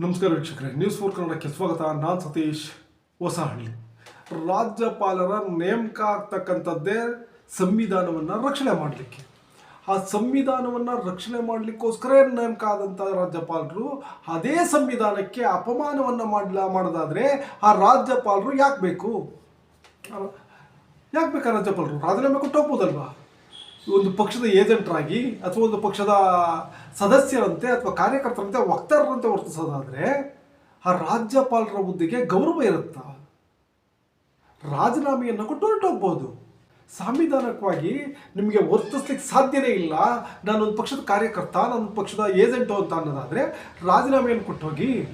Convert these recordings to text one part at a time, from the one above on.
ನಮಸ್ಕಾರ ವೀಕ್ಷಕರೇ news four ಕನ್ನಡಕ್ಕೆ ಸ್ವಾಗತ. ನಾನು ಸತೀಶ್ ಹೊಸಹಳ್ಳಿ. ರಾಜ್ಯಪಾಲರ ನೇಮಕ ಆಗ್ತಕ್ಕಂಥದ್ದೇ ಸಂವಿಧಾನವನ್ನು ರಕ್ಷಣೆ ಮಾಡಲಿಕ್ಕೆ. ಆ ಸಂವಿಧಾನವನ್ನು ರಕ್ಷಣೆ ಮಾಡಲಿಕ್ಕೋಸ್ಕರ ನೇಮಕ ಆದಂಥ ರಾಜ್ಯಪಾಲರು ಅದೇ ಸಂವಿಧಾನಕ್ಕೆ ಅಪಮಾನವನ್ನು ಮಾಡಲ, ಮಾಡೋದಾದರೆ ಆ ರಾಜ್ಯಪಾಲರು ಯಾಕೆ ಬೇಕು? ಯಾಕೆ ಬೇಕಾ ರಾಜ್ಯಪಾಲರು? ರಾಜೀನಾಮೆ ಕೊಟ್ಟು ಹೋಗ್ಬೋದಲ್ವಾ ಒಂದು ಪಕ್ಷದ ಏಜೆಂಟ್ರಾಗಿ ಅಥವಾ ಒಂದು ಪಕ್ಷದ ಸದಸ್ಯರಂತೆ ಅಥವಾ ಕಾರ್ಯಕರ್ತರಂತೆ, ವಕ್ತಾರರಂತೆ ವರ್ತಿಸೋದಾದರೆ, ಆ ರಾಜ್ಯಪಾಲರ ಹುದ್ದೆಗೆ ಗೌರವ ಇರುತ್ತಾ? ರಾಜೀನಾಮೆಯನ್ನು ಕೊಟ್ಟು ಹೊರಟೋಗ್ಬೋದು. ಸಾಂವಿಧಾನಿಕವಾಗಿ ನಿಮಗೆ ವರ್ತಿಸ್ಲಿಕ್ಕೆ ಸಾಧ್ಯನೇ ಇಲ್ಲ. ನಾನೊಂದು ಪಕ್ಷದ ಕಾರ್ಯಕರ್ತ ನನ್ನ ಪಕ್ಷದ ಏಜೆಂಟು ಅಂತ ಅನ್ನೋದಾದರೆ, ರಾಜೀನಾಮೆಯನ್ನು ಕೊಟ್ಟೋಗಿ,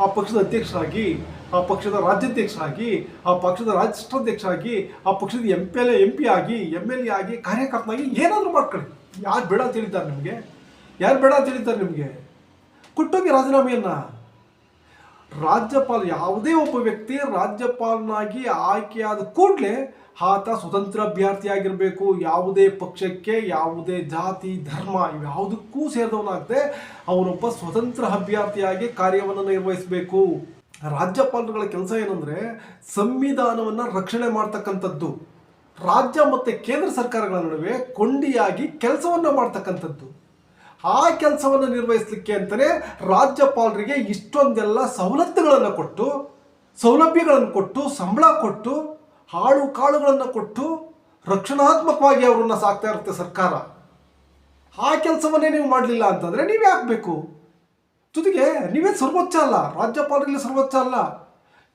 ಆ ಪಕ್ಷದ ಅಧ್ಯಕ್ಷರಾಗಿ ಆ ಪಕ್ಷದ ರಾಜ್ಯಾಧ್ಯಕ್ಷರಾಗಿ, ಆ ಪಕ್ಷದ ರಾಷ್ಟ್ರಾಧ್ಯಕ್ಷರಾಗಿ, ಆ ಪಕ್ಷದ M P L M P ಆಗಿ ಎಂ ಎಲ್ ಎ ಆಗಿ, ಕಾರ್ಯಕರ್ತನಾಗಿ ಏನಾದರೂ ಮಾಡ್ಕೊಳ್ಳಿ. ಯಾರು ಬೇಡ ಅಂತ ಹೇಳಿದ್ದಾರೆ ನಿಮಗೆ? ಯಾರು ಬೇಡ ಅಂತ ಹೇಳಿದ್ದಾರೆ ನಿಮಗೆ? ಕೊಟ್ಟೋಗಿ ರಾಜೀನಾಮೆಯನ್ನು. ರಾಜ್ಯಪಾಲ ಯಾವುದೇ ಒಬ್ಬ ವ್ಯಕ್ತಿ ರಾಜ್ಯಪಾಲನಾಗಿ ಆಯ್ಕೆಯಾದ ಕೂಡಲೇ ಆತ ಸ್ವತಂತ್ರ ಅಭ್ಯರ್ಥಿಯಾಗಿರಬೇಕು ಯಾವುದೇ ಪಕ್ಷಕ್ಕೆ ಯಾವುದೇ ಜಾತಿ, ಧರ್ಮ ಇವ್ಯಾವುದಕ್ಕೂ ಸೇರಿದವನಾಗದೆ ಅವನೊಬ್ಬ ಸ್ವತಂತ್ರ ಅಭ್ಯರ್ಥಿಯಾಗಿ ಕಾರ್ಯವನ್ನು ನಿರ್ವಹಿಸಬೇಕು. ರಾಜ್ಯಪಾಲರುಗಳ ಕೆಲಸ ಏನಂದರೆ ಸಂವಿಧಾನವನ್ನು ರಕ್ಷಣೆ ಮಾಡ್ತಕ್ಕಂಥದ್ದು. ರಾಜ್ಯ ಮತ್ತು ಕೇಂದ್ರ ಸರ್ಕಾರಗಳ ನಡುವೆ ಕೊಂಡಿಯಾಗಿ ಕೆಲಸವನ್ನು ಮಾಡ್ತಕ್ಕಂಥದ್ದು. ಆ ಕೆಲಸವನ್ನು ನಿರ್ವಹಿಸಲಿಕ್ಕೆ ಅಂತಲೇ ರಾಜ್ಯಪಾಲರಿಗೆ ಇಷ್ಟೊಂದೆಲ್ಲ ಸವಲತ್ತುಗಳನ್ನು ಕೊಟ್ಟು, ಸೌಲಭ್ಯಗಳನ್ನು ಕೊಟ್ಟು, ಸಂಬಳ ಕೊಟ್ಟು, ಹಾಳು ಕಾಳುಗಳನ್ನು ಕೊಟ್ಟು ರಕ್ಷಣಾತ್ಮಕವಾಗಿ ಅವರನ್ನು ಸಾಕ್ತಾ ಇರುತ್ತೆ ಸರ್ಕಾರ. ಆ ಕೆಲಸವನ್ನೇ ನೀವು ಮಾಡಲಿಲ್ಲ ಅಂತಂದರೆ ನೀವು ಯಾಕೆ ಬೇಕು? ಜೊತೆಗೆ ನೀವೇ ಸರ್ವೋಚ್ಚ ಅಲ್ಲ, ರಾಜ್ಯಪಾಲರಲ್ಲಿ ಸರ್ವೋಚ್ಚ ಅಲ್ಲ.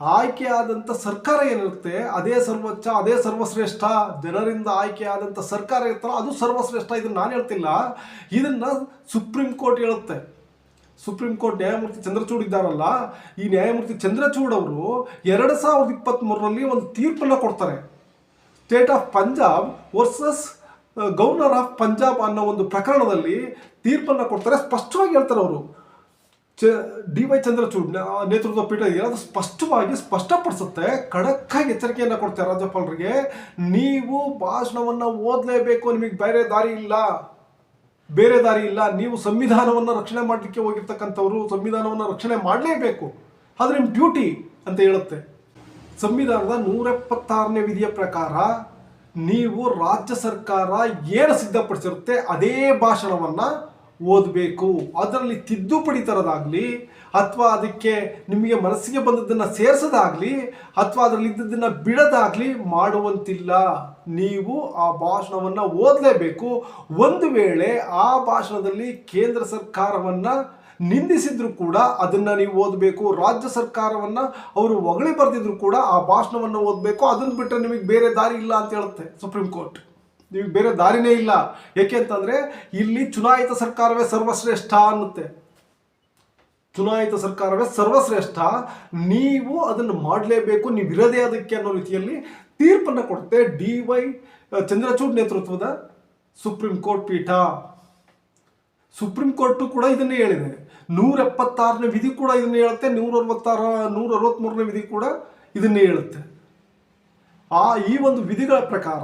ಆಯ್ಕೆಯಾದಂಥ ಸರ್ಕಾರ ಏನಿರುತ್ತೆ, ಅದೇ ಸರ್ವೋಚ್ಚ, ಅದೇ ಸರ್ವಶ್ರೇಷ್ಠ, ಜನರಿಂದ ಆಯ್ಕೆಯಾದಂಥ ಸರ್ಕಾರ ಇರ್ತಲ್ಲ ಅದು ಸರ್ವಶ್ರೇಷ್ಠ ಇದನ್ನು ನಾನು ಹೇಳ್ತಿಲ್ಲ. ಇದನ್ನು ಸುಪ್ರೀಂ ಕೋರ್ಟ್ ಹೇಳುತ್ತೆ. ಸುಪ್ರೀಂ ಕೋರ್ಟ್ ನ್ಯಾಯಮೂರ್ತಿ ಚಂದ್ರಚೂಡ್ ಇದ್ದಾರಲ್ಲ, ಈ ನ್ಯಾಯಮೂರ್ತಿ ಚಂದ್ರಚೂಡ್ ಅವರು ಎರಡು ಸಾವಿರದ ಇಪ್ಪತ್ತ್ಮೂರರಲ್ಲಿ ಒಂದು ತೀರ್ಪನ್ನು ಕೊಡ್ತಾರೆ. State of Punjab versus, governor of Punjab ಅನ್ನೋ ಒಂದು ಪ್ರಕರಣದಲ್ಲಿ ತೀರ್ಪನ್ನು ಕೊಡ್ತಾರೆ. ಸ್ಪಷ್ಟವಾಗಿ ಹೇಳ್ತಾರೆ ಅವರು. ಡಿ ವೈ ಚಂದ್ರಚೂಡ್ ನ- ನೇತೃತ್ವದ ಪೀಠ ಇದೆಯಲ್ಲ ಅದು ಸ್ಪಷ್ಟವಾಗಿ ಸ್ಪಷ್ಟಪಡಿಸುತ್ತೆ, ಖಡಕ್ಕಾಗಿ ಎಚ್ಚರಿಕೆಯನ್ನು ಕೊಡ್ತಾರೆ ರಾಜ್ಯಪಾಲರಿಗೆ, ನೀವು ಭಾಷಣವನ್ನು ಓದಲೇಬೇಕು, ನಿಮಗೆ ಬೇರೆ ದಾರಿ ಇಲ್ಲ. ಬೇರೆ ದಾರಿ ಇಲ್ಲ. ನೀವು ಸಂವಿಧಾನವನ್ನು ರಕ್ಷಣೆ ಮಾಡಲಿಕ್ಕೆ ಹೋಗಿರ್ತಕ್ಕಂಥವ್ರು, ಸಂವಿಧಾನವನ್ನು ರಕ್ಷಣೆ ಮಾಡಲೇಬೇಕು. ಅದು ನಿಮ್ಮ ಡ್ಯೂಟಿ ಅಂತ ಹೇಳುತ್ತೆ. ಸಂವಿಧಾನದ ನೂರ ಎಪ್ಪತ್ತಾರನೇ ವಿಧಿಯ ಪ್ರಕಾರ ನೀವು ರಾಜ್ಯ ಸರ್ಕಾರ ಏನು ಸಿದ್ಧಪಡಿಸಿರುತ್ತೆ, ಅದೇ ಭಾಷಣವನ್ನು ಓದಬೇಕು. ಅದರಲ್ಲಿ ತಿದ್ದುಪಡಿ ತರೋದಾಗಲಿ, ಅಥವಾ ಅದಕ್ಕೆ ನಿಮಗೆ ಮನಸ್ಸಿಗೆ ಬಂದದ್ದನ್ನು ಸೇರಿಸೋದಾಗಲಿ, ಅಥವಾ ಅದರಲ್ಲಿ ಇದ್ದದ್ದನ್ನು ಬಿಡೋದಾಗಲಿ ಮಾಡುವಂತಿಲ್ಲ. ನೀವು ಆ ಭಾಷಣವನ್ನು ಓದಲೇಬೇಕು. ಒಂದು ವೇಳೆ ಆ ಭಾಷಣದಲ್ಲಿ ಕೇಂದ್ರ ಸರ್ಕಾರವನ್ನು ನಿಂದಿಸಿದ್ರು ಕೂಡ ಅದನ್ನು ನೀವು ಓದಬೇಕು. ರಾಜ್ಯ ಸರ್ಕಾರವನ್ನು ಅವರು ಹೊಗಳಿ ಬರೆದಿದ್ರು ಕೂಡ ಆ ಭಾಷಣವನ್ನು ಓದಬೇಕು. ಅದನ್ನು ಬಿಟ್ಟರೆ ನಿಮಗೆ ಬೇರೆ ದಾರಿ ಇಲ್ಲ ಅಂತ ಹೇಳುತ್ತೆ ಸುಪ್ರೀಂ ಕೋರ್ಟ್. ನಿಮಗೆ ಬೇರೆ ದಾರಿನೇ ಇಲ್ಲ. ಏಕೆ ಅಂತಂದರೆ ಇಲ್ಲಿ ಚುನಾಯಿತ ಸರ್ಕಾರವೇ ಸರ್ವಶ್ರೇಷ್ಠ ಅನ್ನುತ್ತೆ. ಚುನಾಯಿತ ಸರ್ಕಾರವೇ ಸರ್ವಶ್ರೇಷ್ಠ. ನೀವು ಅದನ್ನು ಮಾಡಲೇಬೇಕು, ನೀವು ಇರದೇ ಅದಕ್ಕೆ ಅನ್ನೋ ರೀತಿಯಲ್ಲಿ ತೀರ್ಪನ್ನು ಕೊಡುತ್ತೆ ಡಿ ವೈ ಚಂದ್ರಚೂಡ್ ನೇತೃತ್ವದ ಸುಪ್ರೀಂ ಕೋರ್ಟ್ ಪೀಠ. ಸುಪ್ರೀಂ ಕೋರ್ಟು ಕೂಡ ಇದನ್ನೇ ಹೇಳಿದೆ. ನೂರ ಎಪ್ಪತ್ತಾರನೇ ವಿಧಿ ಕೂಡ ಇದನ್ನೇ ಹೇಳುತ್ತೆ ನೂರ ಅರವತ್ತಾರ ನೂರ ಅರವತ್ತ್ಮೂರನೇ ವಿಧಿ ಕೂಡ ಇದನ್ನೇ ಹೇಳುತ್ತೆ. ಆ ಈ ಒಂದು ವಿಧಿಗಳ ಪ್ರಕಾರ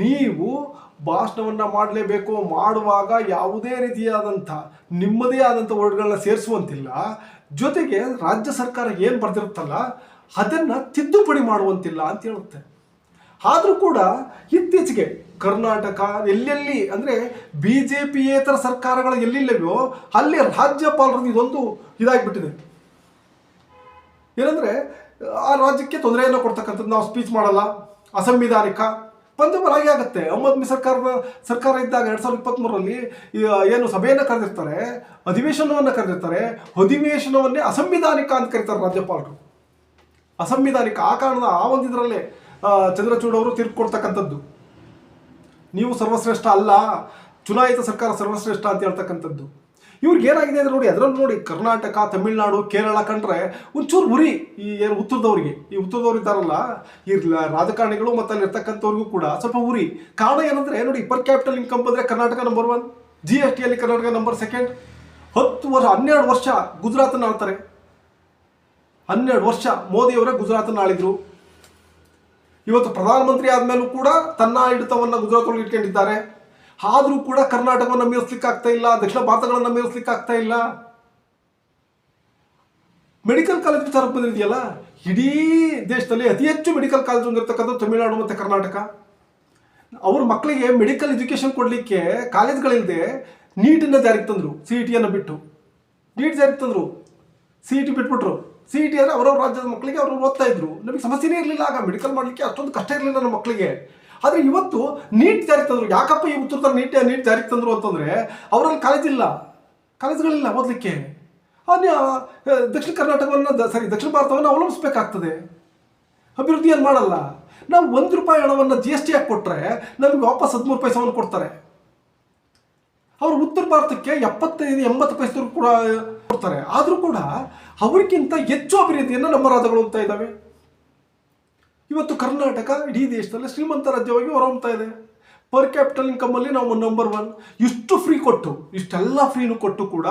ನೀವು ಭಾಷಣವನ್ನು ಮಾಡಲೇಬೇಕು, ಮಾಡುವಾಗ ಯಾವುದೇ ರೀತಿಯಾದಂಥ ನಿಮ್ಮದೇ ಆದಂಥ ವರ್ಡ್ಗಳನ್ನ ಸೇರಿಸುವಂತಿಲ್ಲ. ಜೊತೆಗೆ ರಾಜ್ಯ ಸರ್ಕಾರ ಏನು ಬರೆದಿರುತ್ತಲ್ಲ, ಅದನ್ನು ತಿದ್ದುಪಡಿ ಮಾಡುವಂತಿಲ್ಲ ಅಂತ ಹೇಳುತ್ತೆ. ಆದರೂ ಕೂಡ ಇತ್ತೀಚೆಗೆ ಕರ್ನಾಟಕ ಎಲ್ಲೆಲ್ಲಿ ಅಂದರೆ ಬಿ ಜೆ ಪಿಯೇತರ ಸರ್ಕಾರಗಳು ಎಲ್ಲಿಲ್ಲವೋ ಅಲ್ಲಿ ರಾಜ್ಯಪಾಲರದ್ದು ಇದೊಂದು ಇದಾಗಿಬಿಟ್ಟಿದೆ. ಏನಂದರೆ ಆ ರಾಜ್ಯಕ್ಕೆ ತೊಂದರೆಯನ್ನು ಕೊಡ್ತಕ್ಕಂಥದ್ದು ನಾವು ಸ್ಪೀಚ್ ಮಾಡಲ್ಲ, ಅಸಂವಿಧಾನಿಕ. ಬಂದು ಆಗುತ್ತೆ. ಆದ್ಮಿ ಸರ್ಕಾರದ, ಸರ್ಕಾರ ಇದ್ದಾಗ ಎರಡು ಸಾವಿರದ ಇಪ್ಪತ್ತ್ಮೂರರಲ್ಲಿ ಏನು ಸಭೆಯನ್ನು ಕರೆದಿರ್ತಾರೆ, ಅಧಿವೇಶನವನ್ನು ಕರೆದಿರ್ತಾರೆ, ಅಧಿವೇಶನವನ್ನೇ ಅಸಂವಿಧಾನಿಕ ಅಂತ ಕರೀತಾರೆ ರಾಜ್ಯಪಾಲರು. ಅಸಂವಿಧಾನಿಕ, ಆ ಕಾರಣದ ಆ ಒಂದು ಇದರಲ್ಲೇ ಚಂದ್ರಚೂಡ್ ಅವರು ತೀರ್ಪು ಕೊಡ್ತಕ್ಕಂಥದ್ದು. ನೀವು ಸರ್ವಶ್ರೇಷ್ಠ ಅಲ್ಲ, ಚುನಾಯಿತ ಸರ್ಕಾರ ಸರ್ವಶ್ರೇಷ್ಠ ಅಂತ ಹೇಳ್ತಕ್ಕಂಥದ್ದು. ಇವ್ರಿಗೆ ಏನಾಗಿದೆ ಅಂದ್ರೆ ನೋಡಿ, ಅದರಲ್ಲಿ ನೋಡಿ ಕರ್ನಾಟಕ, ತಮಿಳುನಾಡು, ಕೇರಳ ಕಂಡ್ರೆ ಒಂಚೂರು ಉರಿ ಈ ಏನು ಉತ್ತರದವ್ರಿಗೆ. ಈ ಉತ್ತರದವ್ರು ಇದ್ದಾರಲ್ಲ, ಈ ರಾಜಕಾರಣಿಗಳು ಮತ್ತು ಅಲ್ಲಿ ಇರ್ತಕ್ಕಂಥವ್ರಿಗೂ ಕೂಡ ಸ್ವಲ್ಪ ಉರಿ. ಕಾರಣ ಏನಂದ್ರೆ, ನೋಡಿ ಪರ್ ಕ್ಯಾಪಿಟಲ್ ಇನ್ಕಮ್ ಬಂದ್ರೆ Karnataka number one G S ಟಿಯಲ್ಲಿ Karnataka number second ಹತ್ತು ವರ್ಷ, ಹನ್ನೆರಡು ವರ್ಷ ಗುಜರಾತನ್ನು ಆಳ್ತಾರೆ. ಹನ್ನೆರಡು ವರ್ಷ ಮೋದಿಯವರೇ ಗುಜರಾತನ್ನು ಆಳಿದ್ರು. ಇವತ್ತು ಪ್ರಧಾನಮಂತ್ರಿ ಆದಮೇಲೂ ಕೂಡ ತನ್ನ ಹಿಡಿತವನ್ನು ಗುಜರಾತ್ ಒಳಗೆ ಇಟ್ಕೊಂಡಿದ್ದಾರೆ. ಆದರೂ ಕೂಡ ಕರ್ನಾಟಕವನ್ನು ಮೀರಿಸ್ಲಿಕ್ಕೆ ಆಗ್ತಾ ಇಲ್ಲ, ದಕ್ಷಿಣ ಭಾರತಗಳನ್ನು ಮೀರಿಸ್ಲಿಕ್ಕೆ ಆಗ್ತಾ ಇಲ್ಲ. ಮೆಡಿಕಲ್ ಕಾಲೇಜ್ ವಿಚಾರಕ್ಕೆ ಬಂದಿದೆಯಲ್ಲ, ಇಡೀ ದೇಶದಲ್ಲಿ ಅತಿ ಹೆಚ್ಚು ಮೆಡಿಕಲ್ ಕಾಲೇಜ್ ಹೊಂದಿರತಕ್ಕಂಥ ತಮಿಳುನಾಡು ಮತ್ತು ಕರ್ನಾಟಕ. ಅವ್ರ ಮಕ್ಕಳಿಗೆ ಮೆಡಿಕಲ್ ಎಜುಕೇಷನ್ ಕೊಡಲಿಕ್ಕೆ ಕಾಲೇಜ್ಗಳಿಲ್ಲದೆ ನೀಟನ್ನು ಜಾರಿಗೆ ತಂದರು ಸಿ ಇ ಟಿಯನ್ನು ಬಿಟ್ಟು. ನೀಟ್ ಜಾರಿಗೆ ತಂದರು ಸಿ ಇ ಟಿ ಬಿಟ್ಬಿಟ್ರು. ಸಿ ಇ ಟಿ ಅಂದರೆ ಅವರವ್ರ ರಾಜ್ಯದ ಮಕ್ಕಳಿಗೆ ಅವರು ಓದ್ತಾ ಇದ್ರು. ನಮಗೆ ಸಮಸ್ಯೆನೇ ಇರಲಿಲ್ಲ ಆಗ ಮೆಡಿಕಲ್ ಮಾಡಲಿಕ್ಕೆ ಅಷ್ಟೊಂದು ಕಷ್ಟ ಇರಲಿಲ್ಲ ನಮ್ಮ ಮಕ್ಕಳಿಗೆ ಆದರೆ ಇವತ್ತು ನೀಟ್ ಜಾರಿಗೆ ತಂದರು. ಯಾಕಪ್ಪ ಈ ಉತ್ತರ ನೀಟ್ ನೀಟ್ ಜಾರಿಗೆ ತಂದರು ಅಂತಂದರೆ ಅವರಲ್ಲಿ ಕಾಲೇಜ್ ಇಲ್ಲ. ಕಾಲೇಜ್ಗಳಿಲ್ಲ ಓದಲಿಕ್ಕೆ. ಅನ್ಯ ದಕ್ಷಿಣ ಕರ್ನಾಟಕವನ್ನು ಸಾರಿ, ದಕ್ಷಿಣ ಭಾರತವನ್ನು ಅವಲಂಬಿಸಬೇಕಾಗ್ತದೆ. ಅಭಿವೃದ್ಧಿಯನ್ನು ಮಾಡಲ್ಲ. ನಾವು ಒಂದು ರೂಪಾಯಿ ಹಣವನ್ನು ಜಿ ಎಸ್ ಟಿ ಹಾಕಿ ಕೊಟ್ಟರೆ ನಮಗೆ ವಾಪಸ್ ಹದಿಮೂರು ಪೈಸವನ್ನು ಕೊಡ್ತಾರೆ. ಅವರು ಉತ್ತರ ಭಾರತಕ್ಕೆ ಎಪ್ಪತ್ತೈದು, ಎಂಬತ್ತು ಪೈಸೆ ಕೂಡ ಕೊಡ್ತಾರೆ. ಆದರೂ ಕೂಡ ಅವರಿಗಿಂತ ಹೆಚ್ಚು ಅಭಿವೃದ್ಧಿಯನ್ನು ನಮ್ಮ ರಾಜ್ಯಗಳು ಹೋಗ್ತಾ ಇದ್ದಾವೆ ಇವತ್ತು ಕರ್ನಾಟಕ, ಇಡೀ ದೇಶದಲ್ಲಿ ಶ್ರೀಮಂತ ರಾಜ್ಯವಾಗಿ ಹೊರಹೊಮ್ತಾ ಇದೆ. ಪರ್ ಕ್ಯಾಪಿಟಲ್ ಇನ್ಕಮಲ್ಲಿ ನಾವು ನಂಬರ್ ಒನ್ ಇಷ್ಟು ಫ್ರೀ ಕೊಟ್ಟು, ಇಷ್ಟೆಲ್ಲ ಫ್ರೀನು ಕೊಟ್ಟು ಕೂಡ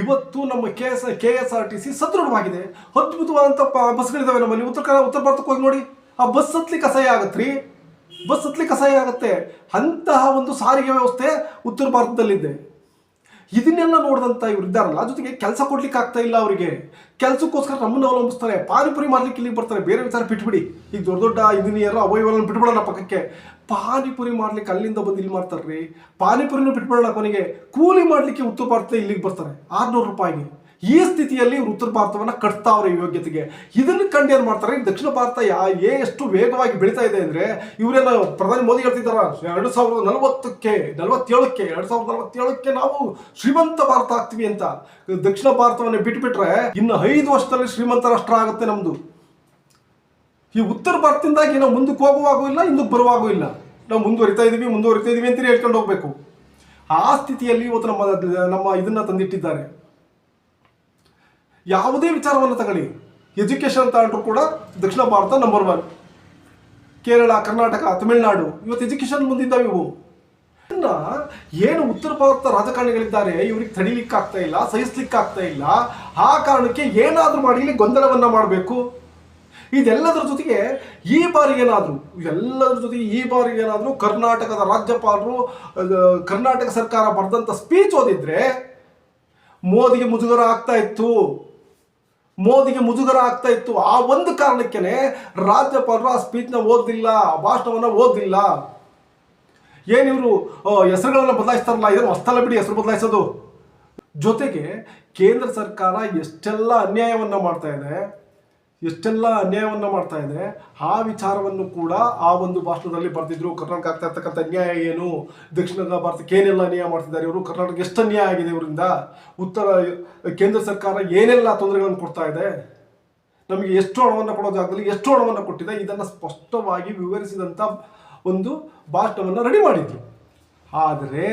ಇವತ್ತು ನಮ್ಮ K S K S R T C ಸದೃಢವಾಗಿದೆ. ಅದ್ಭುತವಾದಂಥ ಪ, ಬಸ್ಗಳಿದಾವೆ ನಮ್ಮಲ್ಲಿ. ಉತ್ತರ ಕನ್ನಡ, ಉತ್ತರ ಭಾರತಕ್ಕೆ ಹೋಗಿ ನೋಡಿ. ಆ ಬಸ್ ಹತ್ಲಿಕ್ಕೆ ಅಸಹ್ಯ ಆಗತ್ತೆ ಬಸ್ ಹತ್ಲಿಕ್ಕೆ ಅಸಹ್ಯ ಆಗುತ್ತೆ. ಅಂತಹ ಒಂದು ಸಾರಿಗೆ ವ್ಯವಸ್ಥೆ ಉತ್ತರ ಭಾರತದಲ್ಲಿದೆ. ಇದನ್ನೆಲ್ಲ ನೋಡಿದಂಥ ಇವ್ರು ಇದ್ದಾರಲ್ಲ, ಜೊತೆಗೆ ಕೆಲಸ ಕೊಡ್ಲಿಕ್ಕೆ ಆಗ್ತಾ ಇಲ್ಲ ಅವರಿಗೆ. ಕೆಲಸಕ್ಕೋಸ್ಕರ ನಮ್ಮನ್ನು ಅವಲಂಬಿಸ್ತಾರೆ, ಪಾನಿಪುರಿ ಮಾಡ್ಲಿಕ್ಕೆ ಇಲ್ಲಿಗೆ ಬರ್ತಾರೆ, ಬೇರೆ ವಿಚಾರ ಬಿಟ್ಬಿಡಿ. ಈಗ ದೊಡ್ಡ ದೊಡ್ಡ ಇಂಜಿನಿಯರ್ ಅವಯವನ್ನ ಬಿಟ್ಬಿಡೋಣ ಪಕ್ಕಕ್ಕೆ. ಪಾನಿಪುರಿ ಮಾಡ್ಲಿಕ್ಕೆ ಅಲ್ಲಿಂದ ಬಂದು ಇಲ್ಲಿ ಮಾಡ್ತಾರೆ ರೀ. ಪಾನಿಪುರಿನೂ ಬಿಟ್ಬಿಡೋಣ ಕೊನೆಗೆ. ಕೂಲಿ ಮಾಡ್ಲಿಕ್ಕೆ ಉತ್ತರ ಭಾರತದ ಇಲ್ಲಿಗೆ ಬರ್ತಾರೆ, ಆರ್ನೂರು ರೂಪಾಯಿಗೆ. ಈ ಸ್ಥಿತಿಯಲ್ಲಿ ಇವರು ಉತ್ತರ ಕಟ್ತಾ ಕಟ್ತಾವ್ರೆ ಯೋಗ್ಯತೆಗೆ. ಇದನ್ನು ಕಂಡು ಏನು ಮಾಡ್ತಾರೆ? ದಕ್ಷಿಣ ಭಾರತ ಯಾ ಎಷ್ಟು ವೇಗವಾಗಿ ಬೆಳೀತಾ ಇದೆ ಅಂದರೆ ಇವರೆಲ್ಲ ಪ್ರಧಾನಿ ಮೋದಿ ಹೇಳ್ತಿದ್ದಾರ, ಎರಡು ಸಾವಿರದ ನಲವತ್ತಕ್ಕೆ, ನಲವತ್ತೇಳಕ್ಕೆ, ಎರಡು ಸಾವಿರದ ನಲವತ್ತೇಳಕ್ಕೆ ನಾವು ಶ್ರೀಮಂತ ಭಾರತ ಆಗ್ತೀವಿ ಅಂತ. ದಕ್ಷಿಣ ಭಾರತವನ್ನು ಬಿಟ್ಬಿಟ್ರೆ ಇನ್ನು ಐದು ವರ್ಷದಲ್ಲಿ ಶ್ರೀಮಂತ ರಾಷ್ಟ್ರ ಆಗುತ್ತೆ ನಮ್ಮದು ಈ ಉತ್ತರ ಭಾರತದಿಂದಾಗಿ ನಾವು ಮುಂದಕ್ಕೆ ಹೋಗುವಾಗೂ ಇಲ್ಲ, ಹಿಂದಕ್ಕೆ ಬರುವಾಗೂ ಇಲ್ಲ. ನಾವು ಮುಂದುವರಿತಾ ಇದ್ದೀವಿ ಮುಂದುವರಿತಾ ಇದೀವಿ ಅಂತ ಹೇಳ್ಕೊಂಡು ಹೋಗ್ಬೇಕು. ಆ ಸ್ಥಿತಿಯಲ್ಲಿ ಇವತ್ತು ನಮ್ಮ ನಮ್ಮ ಇದನ್ನು ತಂದಿಟ್ಟಿದ್ದಾರೆ. ಯಾವುದೇ ವಿಚಾರವನ್ನು ತಗೊಳ್ಳಿ. ಎಜುಕೇಷನ್ ತಗೊಂಡ್ರು ಕೂಡ ದಕ್ಷಿಣ ಭಾರತ ನಂಬರ್ ಒನ್ ಕೇರಳ, ಕರ್ನಾಟಕ, ತಮಿಳುನಾಡು, ಇವತ್ತು ಎಜುಕೇಷನ್ ಮುಂದಿದ್ದಾವೆ ಇವು. ಇನ್ನು ಏನು ಉತ್ತರ ಭಾರತ ರಾಜಕಾರಣಿಗಳಿದ್ದಾರೆ, ಇವ್ರಿಗೆ ತಡಿಲಿಕ್ಕೆ ಆಗ್ತಾ ಇಲ್ಲ ಸಹಿಸ್ಲಿಕ್ಕೆ ಆಗ್ತಾ ಇಲ್ಲ. ಆ ಕಾರಣಕ್ಕೆ ಏನಾದರೂ ಮಾಡಿ ಗೊಂದಲವನ್ನ ಮಾಡಬೇಕು. ಇದೆಲ್ಲದರ ಜೊತೆಗೆ ಈ ಬಾರಿ ಏನಾದರೂ ಎಲ್ಲದರ ಜೊತೆಗೆ ಈ ಬಾರಿ ಏನಾದರೂ ಕರ್ನಾಟಕದ ರಾಜ್ಯಪಾಲರು ಕರ್ನಾಟಕ ಸರ್ಕಾರ ಬರೆದಂಥ ಸ್ಪೀಚ್ ಓದಿದ್ರೆ, ಮೋದಿಗೆ ಮುಜುಗರ ಆಗ್ತಾ ಇತ್ತು. ಮೋದಿಗೆ ಮುಜುಗರ ಆಗ್ತಾ ಇತ್ತು. ಆ ಒಂದು ಕಾರಣಕ್ಕೇನೆ ರಾಜ್ಯಪಾಲರು ಆ ಸ್ಪೀಚ್ನ ಓದಿಲ್ಲ ಆ ಭಾಷಣವನ್ನ ಓದಿಲ್ಲ ಏನಿವರು ಹೆಸರುಗಳನ್ನ ಬದಲಾಯಿಸ್ತಾರಲ್ಲ ಇದನ್ನು ಹೊಸ್ತಲ್ಲ ಬಿಡಿ ಹೆಸರು ಬದಲಾಯಿಸೋದು. ಜೊತೆಗೆ ಕೇಂದ್ರ ಸರ್ಕಾರ ಎಷ್ಟೆಲ್ಲ ಅನ್ಯಾಯವನ್ನ ಮಾಡ್ತಾ ಇದೆ. ಎಷ್ಟೆಲ್ಲ ಅನ್ಯಾಯವನ್ನು ಮಾಡ್ತಾ ಇದೆ ಆ ವಿಚಾರವನ್ನು ಕೂಡ ಆ ಒಂದು ಭಾಷಣದಲ್ಲಿ ಬರ್ತಿದ್ರು ಕರ್ನಾಟಕ ಆಗ್ತಾ ಇರ್ತಕ್ಕಂಥ ಅನ್ಯಾಯ ಏನು? ದಕ್ಷಿಣ ಭಾರತಕ್ಕೆ ಏನೆಲ್ಲ ಅನ್ಯಾಯ ಮಾಡ್ತಿದ್ದಾರೆ ಇವರು? ಕರ್ನಾಟಕ ಎಷ್ಟು ಅನ್ಯಾಯ ಆಗಿದೆ ಇವರಿಂದ? ಉತ್ತರ, ಕೇಂದ್ರ ಸರ್ಕಾರ ಏನೆಲ್ಲ ತೊಂದರೆಗಳನ್ನು ಕೊಡ್ತಾ ಇದೆ? ನಮಗೆ ಎಷ್ಟು ಹಣವನ್ನು ಕೊಡೋ ಜಾಗದಲ್ಲಿ ಎಷ್ಟು ಹಣವನ್ನು ಕೊಟ್ಟಿದೆ. ಇದನ್ನು ಸ್ಪಷ್ಟವಾಗಿ ವಿವರಿಸಿದಂಥ ಒಂದು ಭಾಷಣವನ್ನು ರೆಡಿ ಮಾಡಿದ್ರು. ಆದರೆ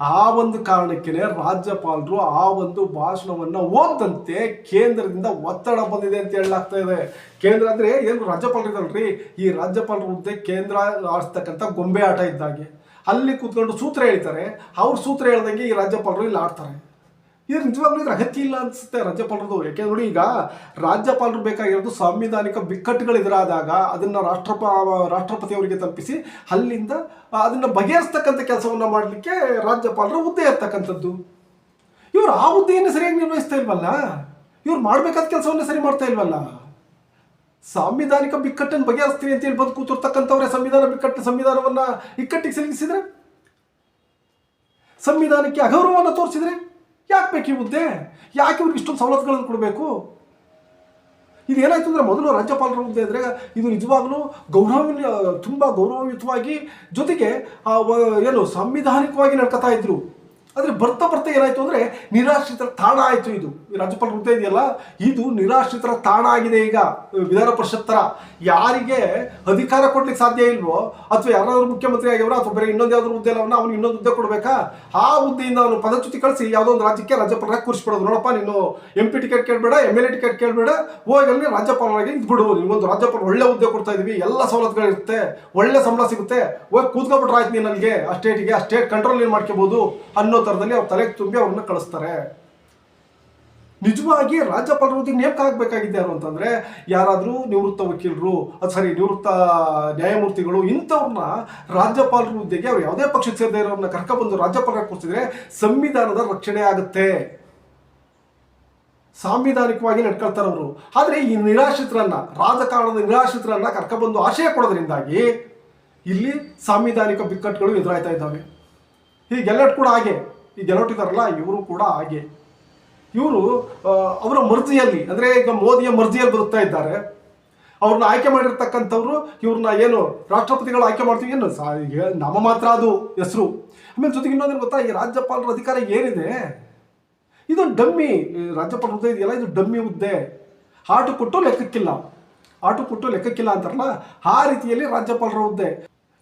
ಆ ಒಂದು ಕಾರಣಕ್ಕೆ ರಾಜ್ಯಪಾಲರು ಆ ಒಂದು ಭಾಷಣವನ್ನು ಓದಂತೆ ಕೇಂದ್ರದಿಂದ ಒತ್ತಡ ಬಂದಿದೆ ಅಂತ ಹೇಳಲಾಗ್ತಾ ಇದೆ. ಕೇಂದ್ರ ಅಂದ್ರೆ ಏನು ರಾಜ್ಯಪಾಲರು ಇದಾರಲ್ರಿ ಈ ರಾಜ್ಯಪಾಲರ ಮುಂದೆ ಕೇಂದ್ರ ಆಡಿಸ್ತಕ್ಕಂಥ ಗೊಂಬೆ ಆಟ ಇದ್ದಾಗೆ. ಅಲ್ಲಿ ಕೂತ್ಕೊಂಡು ಸೂತ್ರ ಹೇಳ್ತಾರೆ. ಅವ್ರ ಸೂತ್ರ ಹೇಳ್ದಂಗೆ ಈ ರಾಜ್ಯಪಾಲರು ಇಲ್ಲಿ ಆಡ್ತಾರೆ. ಇದು ನಿಜವಾಗ್ಲೂ ಇದ್ರ ಅಗತ್ಯ ಇಲ್ಲ ಅನ್ಸುತ್ತೆ ರಾಜ್ಯಪಾಲರದು. ಯಾಕೆ ನೋಡಿ ಈಗ ರಾಜ್ಯಪಾಲರು ಬೇಕಾಗಿರೋದು ಸಾಂವಿಧಾನಿಕ ಬಿಕ್ಕಟ್ಟುಗಳು ಎದುರಾದಾಗ ಅದನ್ನ ರಾಷ್ಟ್ರಪ ರಾಷ್ಟ್ರಪತಿ ಅವರಿಗೆ ತಲುಪಿಸಿ ಅಲ್ಲಿಂದ ಅದನ್ನ ಬಗೆಹರಿಸ್ತಕ್ಕಂಥ ಕೆಲಸವನ್ನ ಮಾಡಲಿಕ್ಕೆ ರಾಜ್ಯಪಾಲರ ಹುದ್ದೆ ಇರ್ತಕ್ಕಂಥದ್ದು ಇವ್ರು ಆ ಹುದ್ದೆಯನ್ನು ಸರಿಯಾಗಿ ನಿರ್ವಹಿಸ್ತಾ ಇಲ್ವಲ್ಲ? ಇವ್ರು ಮಾಡ್ಬೇಕಾದ ಕೆಲಸವನ್ನ ಸರಿ ಮಾಡ್ತಾ ಇಲ್ವಲ್ಲ? ಸಾಂವಿಧಾನಿಕ ಬಿಕ್ಕಟ್ಟನ್ನು ಬಗೆಹರಿಸ್ತೀನಿ ಅಂತ ಹೇಳಿ ಬಂದು ಕೂತಿರ್ತಕ್ಕಂಥವ್ರೆ ಸಂವಿಧಾನ ಬಿಕ್ಕಟ್ಟು ಸಂವಿಧಾನವನ್ನ ಇಕ್ಕಟ್ಟಿಗೆ ಸಿಲುಕಿಸಿದ್ರೆ? ಸಂವಿಧಾನಕ್ಕೆ ಅಗೌರವವನ್ನು ತೋರಿಸಿದ್ರೆ? ಯಾಕೆ ಬೇಕು ಈ ಹುದ್ದೆ? ಯಾಕೆ ಇವ್ರಿಗೆ ಇಷ್ಟೊಂದು ಸವಲತ್ತುಗಳನ್ನು ಕೊಡಬೇಕು? ಇದೇನಾಯ್ತು ಅಂದರೆ ಮೊದಲು ರಾಜ್ಯಪಾಲರ ಹುದ್ದೆ ಅಂದರೆ ಇದು ನಿಜವಾಗ್ಲೂ ಗೌರವ ತುಂಬ ಗೌರವಯುತವಾಗಿ ಜೊತೆಗೆ ಏನು ಸಾಂವಿಧಾನಿಕವಾಗಿ ನಡ್ಕೋತಾ ಇದ್ರು. ಆದರೆ ಬರ್ತಾ ಬರ್ತಾ ಏನಾಯಿತು ಅಂದರೆ ನಿರಾಶ್ರಿತರ ತಾಣ ಆಯಿತು ಇದು. ರಾಜ್ಯಪಾಲ ಹುದ್ದೆ ಇದೆಯಲ್ಲ, ಇದು ನಿರಾಶ್ರಿತರ ತಾಣ ಆಗಿದೆ ಈಗ, ವಿಧಾನ ಪರಿಷತ್ ಥರ ಯಾರಿಗೆ ಅಧಿಕಾರ ಕೊಡ್ಲಿಕ್ಕೆ ಸಾಧ್ಯ ಇಲ್ವೋ, ಅಥವಾ ಯಾರಾದರೂ ಮುಖ್ಯಮಂತ್ರಿ ಆಗಿರೋ, ಅಥವಾ ಬೇರೆ ಇನ್ನೊಂದು ಯಾವ್ದಾದ್ರು ಹುದ್ದೆ ಅಲ್ಲ, ಅವ್ನು ಇನ್ನೊಂದು ಹುದ್ದೆ ಕೊಡಬೇಕಾ? ಆ ಹುದ್ದೆಯಿಂದ ಅವನು ಪದಚ್ಯುತಿ ಕಳಿಸಿ ಯಾವುದೋ ಒಂದು ರಾಜ್ಯಕ್ಕೆ ರಾಜ್ಯಪಾಲರಾಗಿ ಕೂರಿಸ್ಬಿಡೋದು. ನೋಡಪ್ಪ, ನೀನು ಎಂ ಪಿ ಟಿಕೆಟ್ ಕೇಳಬೇಡ ಎಂ ಎಲ್ ಎ ಟಿಕೆಟ್ ಕೇಳಬೇಡ, ಹೋಗಿ ಅಲ್ಲಿ ರಾಜ್ಯಪಾಲರಾಗಿ ಇದ್ಬಿಡು ನಿಮ್ಗೊಂದು ರಾಜ್ಯಪಾಲ ಒಳ್ಳೆ ಹುದ್ದೆ ಕೊಡ್ತಾ ಇದೀವಿ, ಎಲ್ಲ ಸವಲತ್ತುಗಳಿರುತ್ತೆ ಒಳ್ಳೆ ಸಂಬಳ ಸಿಗುತ್ತೆ. ಹೋಗಿ ಕೂತ್ಕೊಬಿಟ್ರೆ ಆಯ್ತು ನೀನು ನನಗೆ ಆ ಸ್ಟೇಟಿಗೆ ಆ ಸ್ಟೇಟ್ ಕಂಟ್ರೋಲ್ ಏನು ಮಾಡ್ಕೋಬೋದು ಅನ್ನೋ ಥರದಲ್ಲಿ ಅವ್ರ ತಲೆಗೆ ತುಂಬಿ ಅವ್ರನ್ನ ಕಳಿಸ್ತಾರೆ. ನಿಜವಾಗಿ ರಾಜ್ಯಪಾಲರ ಹುದ್ದೆ ನೇಮಕ ಆಗಬೇಕಾಗಿದೆ ಯಾರು ಅಂತಂದ್ರೆ ಯಾರಾದರೂ ನಿವೃತ್ತ ವಕೀಲರು, ಅದು ಸರಿ ನಿವೃತ್ತ ನ್ಯಾಯಮೂರ್ತಿಗಳು ಇಂಥವ್ರನ್ನ ರಾಜ್ಯಪಾಲರ ಹುದ್ದೆಗೆ ಅವ್ರು ಯಾವುದೇ ಪಕ್ಷಕ್ಕೆ ಸೇರಿದ ಇರೋರನ್ನ ಕರ್ಕೊಬಂದು ರಾಜ್ಯಪಾಲರ ಕೂರಿಸಿದ್ರೆ ಸಂವಿಧಾನದ ರಕ್ಷಣೆ ಆಗುತ್ತೆ. ಸಾಂವಿಧಾನಿಕವಾಗಿ ನಡ್ಕೊಳ್ತಾರವರು ಆದರೆ ಈ ನಿರಾಶ್ರಿತರನ್ನ, ರಾಜಕಾರಣದ ನಿರಾಶ್ರಿತರನ್ನ ಕರ್ಕಬಂದು ಆಶಯ ಕೊಡೋದ್ರಿಂದಾಗಿ ಇಲ್ಲಿ ಸಾಂವಿಧಾನಿಕ ಬಿಕ್ಕಟ್ಟುಗಳು ಎದುರಾಯ್ತಾ ಇದ್ದಾವೆ. ಈ ಗೆಲ್ಲಟ್ ಕೂಡ ಹಾಗೆ. ಈ ಗೆಲ್ಲಟ್ ಇದಾರಲ್ಲ ಇವರು ಕೂಡ ಹಾಗೆ. ಇವರು ಅವರ ಮರ್ಜಿಯಲ್ಲಿ, ಅಂದರೆ ಈಗ ಮೋದಿಯ ಮರ್ಜಿಯಲ್ಲಿ ಬರುತ್ತಾ ಇದ್ದಾರೆ. ಅವ್ರನ್ನ ಆಯ್ಕೆ ಮಾಡಿರ್ತಕ್ಕಂಥವ್ರು, ಇವ್ರನ್ನ ಏನು ರಾಷ್ಟ್ರಪತಿಗಳು ಆಯ್ಕೆ ಮಾಡ್ತೀವಿ, ಏನು ಸಾ ನಮ್ಮ ಮಾತ್ರ ಅದು ಹೆಸರು. ಆಮೇಲೆ ಜೊತೆಗೆ ಇನ್ನೊಂದೇನು ಗೊತ್ತಾ, ಈ ರಾಜ್ಯಪಾಲರ ಅಧಿಕಾರ ಏನಿದೆ? ಇದು ಡಮ್ಮಿ ರಾಜ್ಯಪಾಲ ಹುದ್ದೆ ಇದೆಯಲ್ಲ, ಇದು ಡಮ್ಮಿ ಹುದ್ದೆ. ಆಟು ಕೊಟ್ಟು ಲೆಕ್ಕಕ್ಕಿಲ್ಲ. ಆಟು ಕೊಟ್ಟು ಲೆಕ್ಕಕ್ಕಿಲ್ಲ ಅಂತಾರಲ್ಲ, ಆ ರೀತಿಯಲ್ಲಿ ರಾಜ್ಯಪಾಲರ ಹುದ್ದೆ.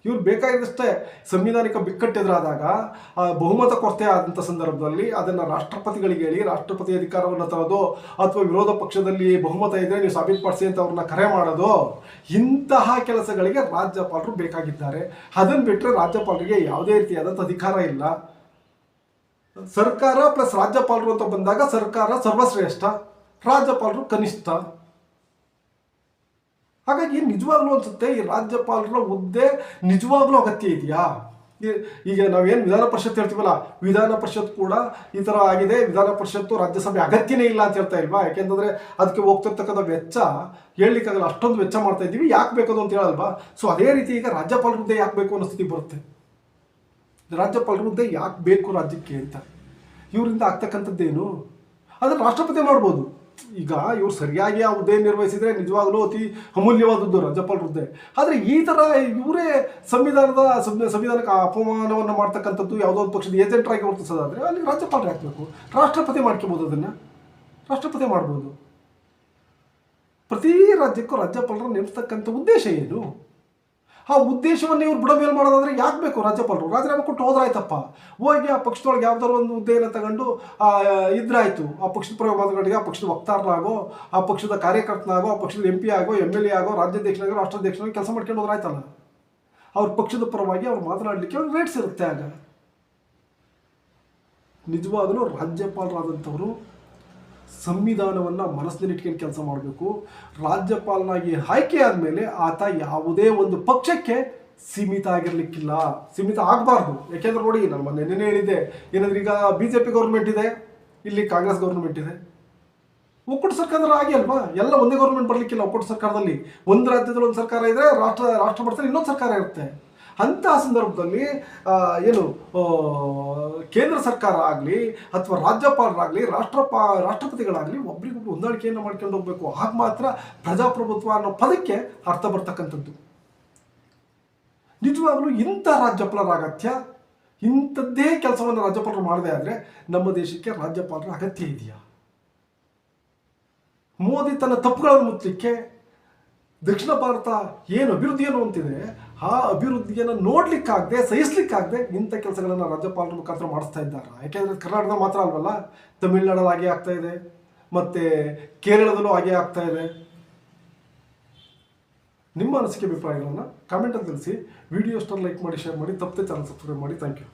ಇವ್ರು ಬೇಕಾಗಿದ್ದಷ್ಟೇ ಸಂವಿಧಾನಿಕ ಬಿಕ್ಕಟ್ಟು ಎದುರಾದಾಗ ಆ, ಬಹುಮತ ಕೊರತೆ ಆದಂಥ ಸಂದರ್ಭದಲ್ಲಿ ಅದನ್ನು ರಾಷ್ಟ್ರಪತಿಗಳಿಗೆ ಹೇಳಿ ರಾಷ್ಟ್ರಪತಿ ಅಧಿಕಾರವನ್ನು ತರೋದು ಅಥವಾ ವಿರೋಧ ಪಕ್ಷದಲ್ಲಿ ಬಹುಮತ ಇದ್ದರೆ ನೀವು ಸಾಬೀತುಪಡಿಸಿ ಅಂತ ಅವ್ರನ್ನ ಕರೆ ಮಾಡೋದು ಇಂತಹ ಕೆಲಸಗಳಿಗೆ ರಾಜ್ಯಪಾಲರು ಬೇಕಾಗಿದ್ದಾರೆ. ಅದನ್ನು ಬಿಟ್ಟರೆ ರಾಜ್ಯಪಾಲರಿಗೆ ಯಾವುದೇ ರೀತಿಯಾದಂಥ ಅಧಿಕಾರ ಇಲ್ಲ. ಸರ್ಕಾರ ಪ್ಲಸ್ ರಾಜ್ಯಪಾಲರು ಅಂತ ಬಂದಾಗ ಸರ್ಕಾರ ಸರ್ವಶ್ರೇಷ್ಠ ರಾಜ್ಯಪಾಲರು ಕನಿಷ್ಠ. ಹಾಗಾಗಿ ನಿಜವಾಗ್ಲೂ ಅನ್ಸುತ್ತೆ, ಈ ರಾಜ್ಯಪಾಲರ ಹುದ್ದೆ ನಿಜವಾಗ್ಲೂ ಅಗತ್ಯ ಇದೆಯಾ? ಈಗ ನಾವೇನು ವಿಧಾನ ಪರಿಷತ್ ಹೇಳ್ತೀವಲ್ಲ, ವಿಧಾನ ಪರಿಷತ್ ಕೂಡ ಈ ಥರ ಆಗಿದೆ, ವಿಧಾನ ಪರಿಷತ್ತು ರಾಜ್ಯಸಭೆ ಅಗತ್ಯನೇ ಇಲ್ಲ ಅಂತ ಹೇಳ್ತಾ ಇಲ್ವಾ? ಯಾಕೆಂತಂದ್ರೆ ಅದಕ್ಕೆ ಹೋಗ್ತಿರ್ತಕ್ಕಂಥ ವೆಚ್ಚ ಹೇಳಲಿಕ್ಕಾಗಲ್ಲ, ಅಷ್ಟೊಂದು ವೆಚ್ಚ ಮಾಡ್ತಾ ಇದ್ದೀವಿ, ಯಾಕೆ ಬೇಕದು ಅಂತ ಹೇಳಲ್ವಾ? ಸೊ ಅದೇ ರೀತಿ ಈಗ ರಾಜ್ಯಪಾಲರ ಹುದ್ದೆ ಯಾಕೆ ಬೇಕು ಅನ್ನೋ ಸ್ಥಿತಿ ಬರುತ್ತೆ. ರಾಜ್ಯಪಾಲರ ಹುದ್ದೆ ಯಾಕೆ ಬೇಕು ರಾಜ್ಯಕ್ಕೆ ಅಂತ. ಇವರಿಂದ ಆಗ್ತಕ್ಕಂಥದ್ದೇನು? ಅದನ್ನು ರಾಷ್ಟ್ರಪತಿ ಮಾಡ್ಬೋದು. ಈಗ ಇವ್ರು ಸರಿಯಾಗಿ ಆ ಹುದ್ದೆ ನಿರ್ವಹಿಸಿದ್ರೆ ನಿಜವಾಗ್ಲೂ ಅತಿ ಅಮೂಲ್ಯವಾದದ್ದು ರಾಜ್ಯಪಾಲ ಹುದ್ದೆ. ಆದರೆ ಈ ಥರ ಇವರೇ ಸಂವಿಧಾನದ ಸಂವಿಧಾನಕ್ಕೆ ಅಪಮಾನವನ್ನು ಮಾಡ್ತಕ್ಕಂಥದ್ದು ಯಾವುದೋ ಒಂದು ಪಕ್ಷದ ಏಜೆಂಟ್ರಾಗಿ ವರ್ತಿಸೋದಾದರೆ ಅಲ್ಲಿ ರಾಜ್ಯಪಾಲರು ಹಾಕಬೇಕು ರಾಷ್ಟ್ರಪತಿ ಮಾಡ್ಕೋಬೋದು ಅದನ್ನು. ರಾಷ್ಟ್ರಪತಿ ಮಾಡ್ಬೋದು. ಪ್ರತಿ ರಾಜ್ಯಕ್ಕೂ ರಾಜ್ಯಪಾಲರು ನೇಮಿಸ್ತಕ್ಕಂಥ ಉದ್ದೇಶ ಏನು? ಆ ಉದ್ದೇಶವನ್ನು ಇವ್ರು ಬುಡಮೇಲೆ ಮಾಡೋದಾದ್ರೆ ಯಾಕೆ ಬೇಕು ರಾಜ್ಯಪಾಲರು? ರಾಜೀನಾಮೆ ಕೊಟ್ಟು ಹೋದ್ರಾಯ್ತಪ್ಪ ಹೋಗಿ ಆ ಪಕ್ಷದೊಳಗೆ ಯಾವ್ದಾದ್ರು ಒಂದು ಹುದ್ದೆಯನ್ನು ತಗೊಂಡು ಇದ್ರಾಯ್ತು. ಆ ಪಕ್ಷದ ಪ್ರಯೋಗಗಳಿಗೆ ಆ ಪಕ್ಷದ ವಕ್ತಾರನಾಗೋ ಆ ಪಕ್ಷದ ಕಾರ್ಯಕರ್ತನಾಗೋ, ಆ ಪಕ್ಷದ ಎಂ ಪಿ ಆಗೋ ಎಂ ಎಲ್ ಎ ಆಗೋ, ರಾಜ್ಯಾಧ್ಯಕ್ಷನಾಗೋ, ರಾಷ್ಟ್ರಾಧ್ಯಕ್ಷನಾಗೋ ಕೆಲಸ ಮಾಡ್ಕೊಂಡು ಹೋದ್ರಾಯ್ತಲ್ಲ ಅವ್ರ ಪಕ್ಷದ ಪರವಾಗಿ ಅವ್ರು ಮಾತನಾಡಲಿಕ್ಕೆ ಅವ್ರಿಗೆ ರೇಟ್ಸ್ ಇರುತ್ತೆ ಆಗ. ನಿಜವಾಗಲೂ ರಾಜ್ಯಪಾಲರಾದಂಥವರು ಸಂವಿಧಾನವನ್ನು ಮನಸ್ಸಿನಲ್ಲಿ ಇಟ್ಕೊಂಡು ಕೆಲಸ ಮಾಡಬೇಕು. ರಾಜ್ಯಪಾಲನಾಗಿ ಆಯ್ಕೆ ಆದಮೇಲೆ ಆತ ಯಾವುದೇ ಒಂದು ಪಕ್ಷಕ್ಕೆ ಸೀಮಿತ ಆಗಿರ್ಲಿಕ್ಕಿಲ್ಲ. ಸೀಮಿತ ಆಗಬಾರ್ದು. ಯಾಕೆಂದ್ರೆ ನೋಡಿ, ನಾನು ಮೊನ್ನೆ ನೆನೆ ಹೇಳಿದ್ದೆ, ಏನಂದ್ರೆ ಈಗ ಬಿ ಜೆ ಪಿ ಗೌರ್ಮೆಂಟ್ ಇದೆ, ಇಲ್ಲಿ ಕಾಂಗ್ರೆಸ್ ಗೌರ್ಮೆಂಟ್ ಇದೆ. ಒಕ್ಕೂಟ ಸರ್ಕಾರ ಆಗಿ ಅಲ್ವಾ? ಎಲ್ಲ ಒಂದೇ ಗೌರ್ಮೆಂಟ್ ಬರಲಿಕ್ಕಿಲ್ಲ ಒಕ್ಕೂಟ ಸರ್ಕಾರದಲ್ಲಿ. ಒಂದು ರಾಜ್ಯದಲ್ಲಿ ಒಂದು ಸರ್ಕಾರ ಇದ್ರೆ ರಾಷ್ಟ್ರ ರಾಷ್ಟ್ರ ಮಟ್ಟದಲ್ಲಿ ಇನ್ನೊಂದು ಸರ್ಕಾರ ಇರುತ್ತೆ. ಅಂತಹ ಸಂದರ್ಭದಲ್ಲಿ ಏನು ಕೇಂದ್ರ ಸರ್ಕಾರ ಆಗಲಿ ಅಥವಾ ರಾಜ್ಯಪಾಲರಾಗಲಿ, ರಾಷ್ಟ್ರಪ, ರಾಷ್ಟ್ರಪತಿಗಳಾಗಲಿ ಒಬ್ರಿಗೊಬ್ರು ಹೊಂದಾಣಿಕೆಯನ್ನು ಮಾಡ್ಕೊಂಡು ಹೋಗಬೇಕು. ಆಗ ಮಾತ್ರ ಪ್ರಜಾಪ್ರಭುತ್ವ ಅನ್ನೋ ಪದಕ್ಕೆ ಅರ್ಥ ಬರ್ತಕ್ಕಂಥದ್ದು. ನಿಜವಾಗಲೂ ಇಂಥ ರಾಜ್ಯಪಾಲರ ಅಗತ್ಯ? ಇಂಥದ್ದೇ ಕೆಲಸವನ್ನು ರಾಜ್ಯಪಾಲರು ಮಾಡದೆ ಆದರೆ ನಮ್ಮ ದೇಶಕ್ಕೆ ರಾಜ್ಯಪಾಲರ ಅಗತ್ಯ ಇದೆಯಾ? ಮೋದಿ ತನ್ನ ತಪ್ಪುಗಳನ್ನು ಮುಚ್ಚಲಿಕ್ಕೆ ದಕ್ಷಿಣ ಭಾರತ ಏನು ಅಭಿವೃದ್ಧಿಯನ್ನು ಅಂತಿದೆ ಆ ಅಭಿವೃದ್ಧಿಯನ್ನು ನೋಡ್ಲಿಕ್ಕಾಗದೆ, ಸಹಿಸ್ಲಿಕ್ಕಾಗದೆ ಇಂಥ ಕೆಲಸಗಳನ್ನು ರಾಜ್ಯಪಾಲರ ಮುಖಾಂತರ ಮಾಡಿಸ್ತಾ ಇದ್ದಾರೆ. ಯಾಕೆಂದರೆ ಕರ್ನಾಟಕದ ಮಾತ್ರ ಅಲ್ವಲ್ಲ, ತಮಿಳ್ನಾಡಲ್ಲಿ ಹಾಗೆ ಆಗ್ತಾ ಇದೆ, ಮತ್ತು ಕೇರಳದಲ್ಲೂ ಹಾಗೆ ಆಗ್ತಾ ಇದೆ. ನಿಮ್ಮ ಅನಿಸಿಕೆ, ಅಭಿಪ್ರಾಯಗಳನ್ನು ಕಾಮೆಂಟಲ್ಲಿ ತಿಳಿಸಿ. ವಿಡಿಯೋ ಲೈಕ್ ಮಾಡಿ ಶೇರ್ ಮಾಡಿ, ತಪ್ಪದೆ ಚಾನಲ್ ಸಬ್ಸ್ಕ್ರೈಬ್ ಮಾಡಿ. Thank you